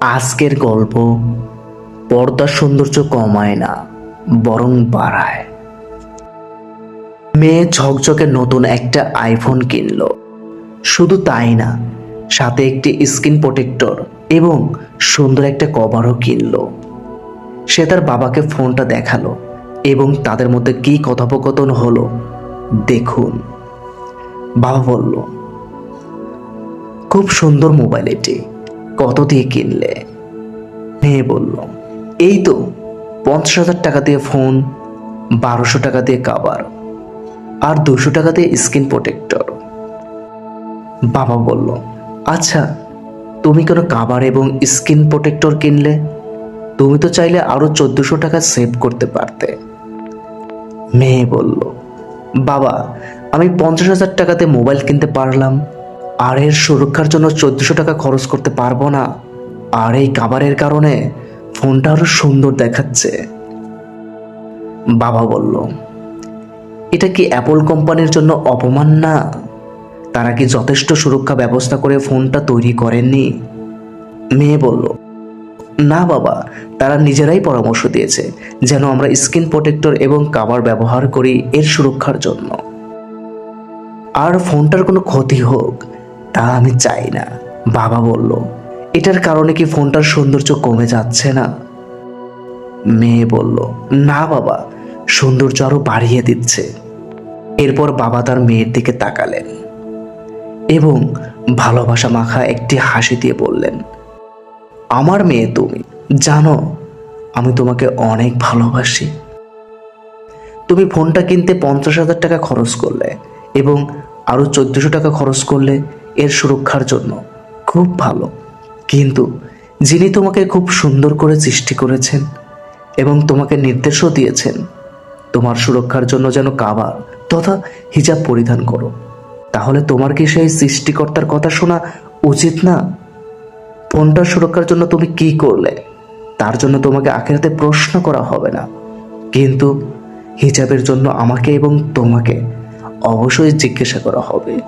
আজকের গল্প পর্দার সৌন্দর্য কমায় না, বরং বাড়ায়। মেয়ে ঝকঝকে নতুন একটা আইফোন কিনল। শুধু তাই না, সাথে একটি স্ক্রিন প্রোটেক্টর এবং সুন্দর একটা কভারও কিনলো। সে তার বাবাকে ফোনটা দেখাল এবং তাদের মধ্যে কী কথোপকথন হলো দেখুন। বাবা বলল, খুব সুন্দর মোবাইল এটি। কত দিয়ে কিনলে? মেয়ে বলল, এই তো, পঞ্চাশ হাজার টাকা দিয়ে ফোন বারোশো টাকা দিয়ে কাবার আর দুশো টাকা দিয়ে স্কিন প্রোটেক্টর বাবা বলল আচ্ছা তুমি কেন কাবার এবং স্কিন প্রোটেক্টর কিনলে? তুমি তো চাইলে আরও চোদ্দশো টাকা সেভ করতে পারতে। মেয়ে বলল, বাবা, আমি পঞ্চাশ হাজার টাকাতে মোবাইল কিনতে পারলাম আর এর সুরক্ষার জন্য চোদ্দশো টাকা খরচ করতে পারব না। আর এই কাবারের কারণে ফোনটা আরও সুন্দর দেখাচ্ছে। বাবা বলল, এটা কি অ্যাপল কোম্পানির জন্য অপমান না? তারা কি যথেষ্ট সুরক্ষা ব্যবস্থা করে ফোনটা তৈরি করেননি? মেয়ে বলল, না বাবা, তারা নিজেরাই পরামর্শ দিয়েছে যেন আমরা স্কিন প্রোটেক্টর এবং কাভার ব্যবহার করি এর সুরক্ষার জন্য। আর ফোনটার কোনো ক্ষতি হোক তা আমি চাই না। বাবা বলল, এটার কারণে কি ফোনটার সৌন্দর্য কমে যাচ্ছে না? মেয়ে বলল, না বাবা, সৌন্দর্য আরও বাড়িয়ে দিচ্ছে। এরপর বাবা তার মেয়ের দিকে তাকালেন এবং ভালোবাসা মাখা একটি হাসি দিয়ে বললেন, আমার মেয়ে তুমি, জানো, আমি তোমাকে অনেক ভালোবাসি। তুমি ফোনটা কিনতে পঞ্চাশ হাজার টাকা খরচ করলে এবং আরও চোদ্দশো টাকা খরচ করলে এর সুরক্ষার জন্য। খুব ভালো। কিন্তু যিনি তোমাকে খুব সুন্দর করে সৃষ্টি করেছেন এবং তোমাকে নির্দেশও দিয়েছেন, তোমার সুরক্ষার জন্য যেন কাবা তথা হিজাব পরিধান করো। তাহলে তোমার কি সেই সৃষ্টিকর্তার কথা শোনা উচিত না? ফোনটার সুরক্ষার জন্য তুমি কি করলে? তার জন্য তোমাকে আখেরাতে প্রশ্ন করা হবে না। কিন্তু হিজাবের জন্য আমাকে এবং তোমাকে অবশ্যই জিজ্ঞাসা করা হবে।